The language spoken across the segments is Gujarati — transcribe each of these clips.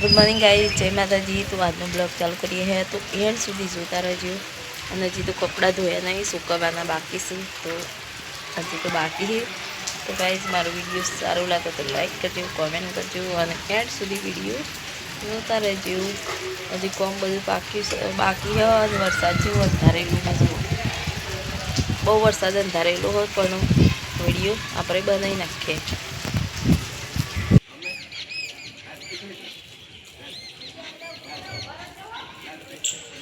ગુડ મોર્નિંગ ગાઈ જય માતાજી. તો આજનો બ્લોગ ચાલુ કરીએ હે. તો એન્ડ સુધી જોતા રહેજો. અને હજી તો કપડાં ધોયા નહીં, સુકવવાના બાકી છે. તો હજી તો બાકી છે. તો ગાઈઝ મારો વીડિયો સારો લાગે તો લાઈક કરજો કોમેન્ટ કરજો અને એન્ડ સુધી વીડિયો જોતા રહેજો. હજી કોમ બધું બાકી બાકી હે અને વરસાદ જેવું અંધારેલું હતું બહુ વરસાદ અંધારેલો હોય પણ વીડિયો આપણે બનાવી નાખીએ. Bye.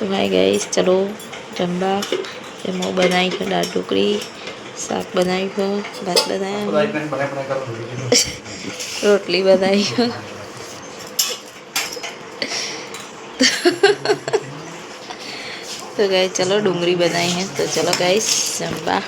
તો હાય ગઈશ ચલો જમવા. એમાં બનાવી છે દાળ ઢોકળી શાક બનાવી છે ભાત બનાવ્યા. રોટલી બનાવી છે. તો ગાય ચલો ડુંગળી બનાવી હે તો ચલો ગાઈસ જમવા.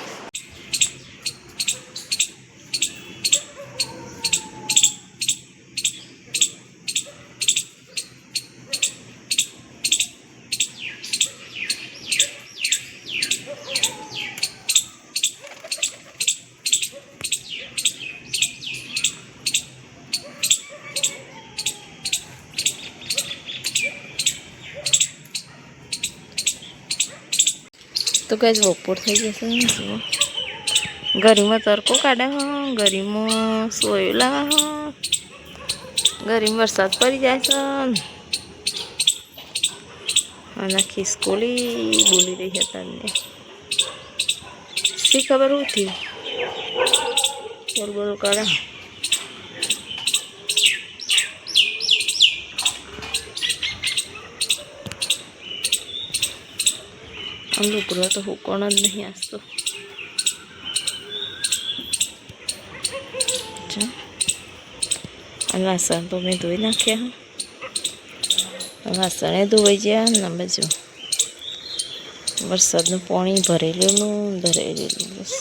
તો ગાઈસ બપોર થઈ જશે જુઓ ગરીમાં તડકો કાઢે હ, ગરીમાં સોયું લાવે હ, ગરીમાં વરસાદ પડી જાય છે. અને ખિસકોલી બોલી રહી હતા તમને શી ખબર હું થયું બોલ બોલ કરે આમ લુગડો તો હુકોણ જ નહીં આસતો. વાસણ તો મેં ધોઈ નાખ્યા વાસણે ધોવાઈ ગયા ને બાજુ વરસાદનું પાણી ભરેલું ભરેલું બસ.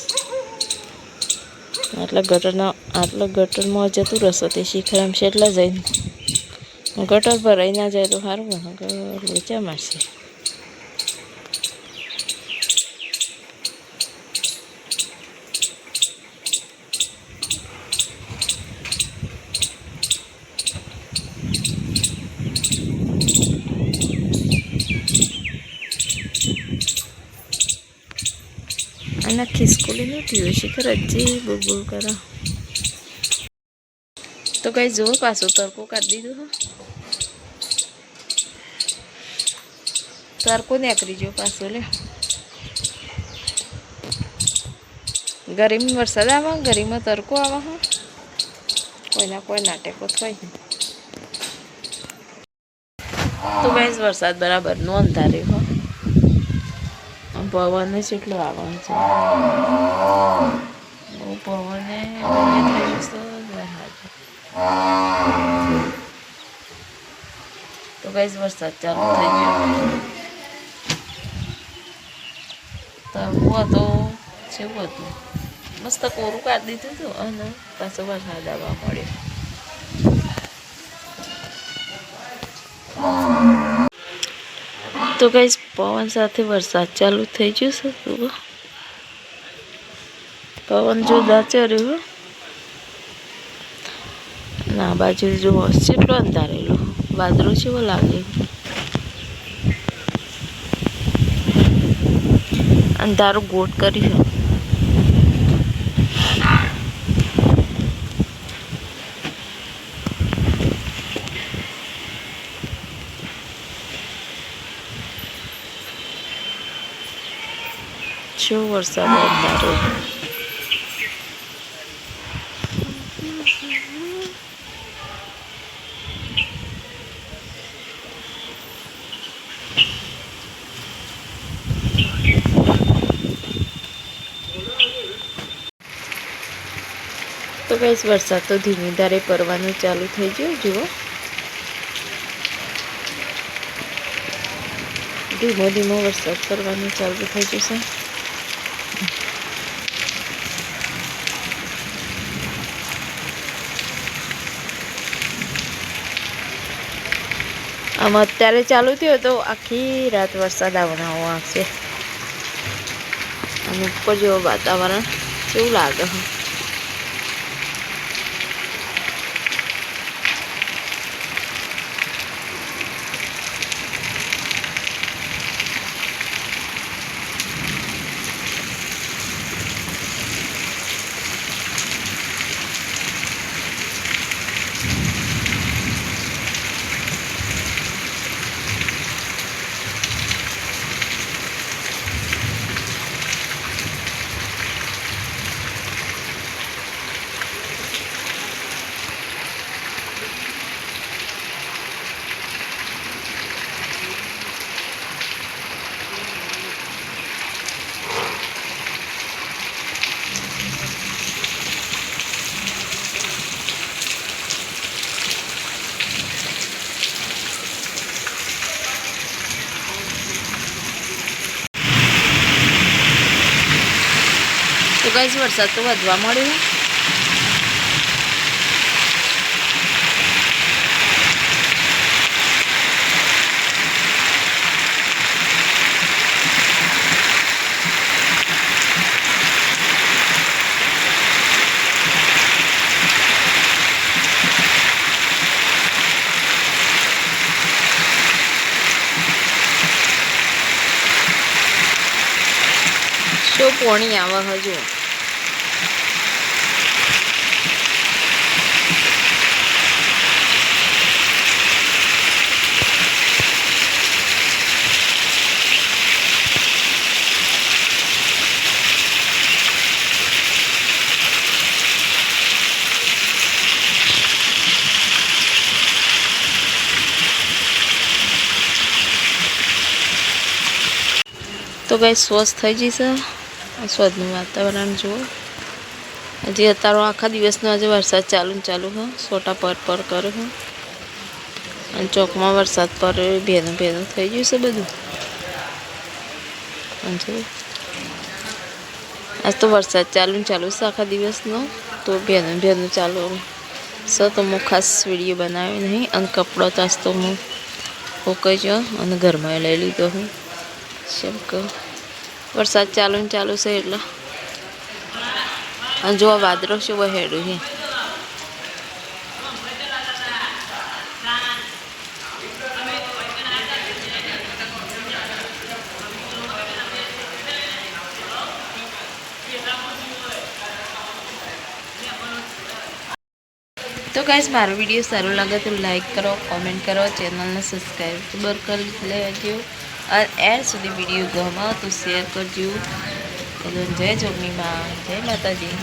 આટલા ગટરના, આટલા ગટરમાં જતું રહેશે તે શિખરામ છે એટલા જઈને ગટર ભરાઈ ના જાય તો સારું ને લોચા મારશે. અને ખિસકોલી નથી હોય શિખર હજી બહુ બહુ કરો તો કઈ જુઓ પાછો તડકો કાઢી દીધો હા તડકો નીકળી ગયો પાછો લે ગરમી વરસાદ આવે ગરમીમાં તડકો આવે હા કોઈના કોઈ નાટકો થાય ને તો ભાઈ વરસાદ બરાબર નો અંધારે હો પવન એટલો આવવાનો છે. બહુ પવને. તો કઈ વરસાદ ચાલુ થઈ ગયો. તડકો હતો જેવું હતું. મસ્ત કોરું કાઢ દીધું હતું અને પાછો વરસાદ આવવા મળ્યો તો કઈ પવન સાથે વરસાદ ચાલુ થઈ ગયો છે. જુઓ. પવન જોરદાર ચડ્યો ના બાજુ જુઓ કેટલો અંધારેલો વાદળો જેવો લાગે. અંધારું ગોટ કર્યું શું વરસાદ અંધારો તો કઈ વરસાદ તો ધીમી ધારે પડવાનું ચાલુ થઈ ગયું, જુઓ. ધીમો ધીમો વરસાદ પડવાનું ચાલુ થઈ જશે. આમ અત્યારે ચાલુ થયો તો આખી રાત વરસાદ આવવાનો આવશે. અને ઉપર જેવો વાતાવરણ, કેવું લાગે? તો ગાઈઝ વરસાદ તો વધવા મળ્યો. શું પોણી આવે હજુ? તો ગાઈ સ્વસ્થ થઈ જશે આ સ્વદનું વાતાવરણ જુઓ. હજી અત્યારે આખા દિવસનો આજે વરસાદ ચાલુ ને ચાલુ હા સોટા પર પર કરે હા અને ચોકમાં વરસાદ પર ભેનું ભેનું થઈ ગયું છે બધું. અને જુઓ. આજ તો વરસાદ ચાલુ ને ચાલુ છે આખા દિવસનો. તો ભેનું ભેનું ચાલુ છે તો હું ખાસ વીડિયો બનાવ્યો નહીં. અને કપડો તો આજ તો હું ફોકાઈ ગયો અને ઘરમાં લઈ લીધો હું. કેમ કે વરસાદ ચાલુ ને ચાલુ છે એટલે. અને જો આ વાદળો શું વહેડું છે. તો ગાઈસ મારો વીડિયો સારો લાગે તો લાઈક કરો કોમેન્ટ કરો ચેનલને સબસ્ક્રાઈબ કરી લેજો અને એન્ડ સુધી વીડિયો ગમે તો શેર કરજો. જય જોગણીમાં જય માતાજી.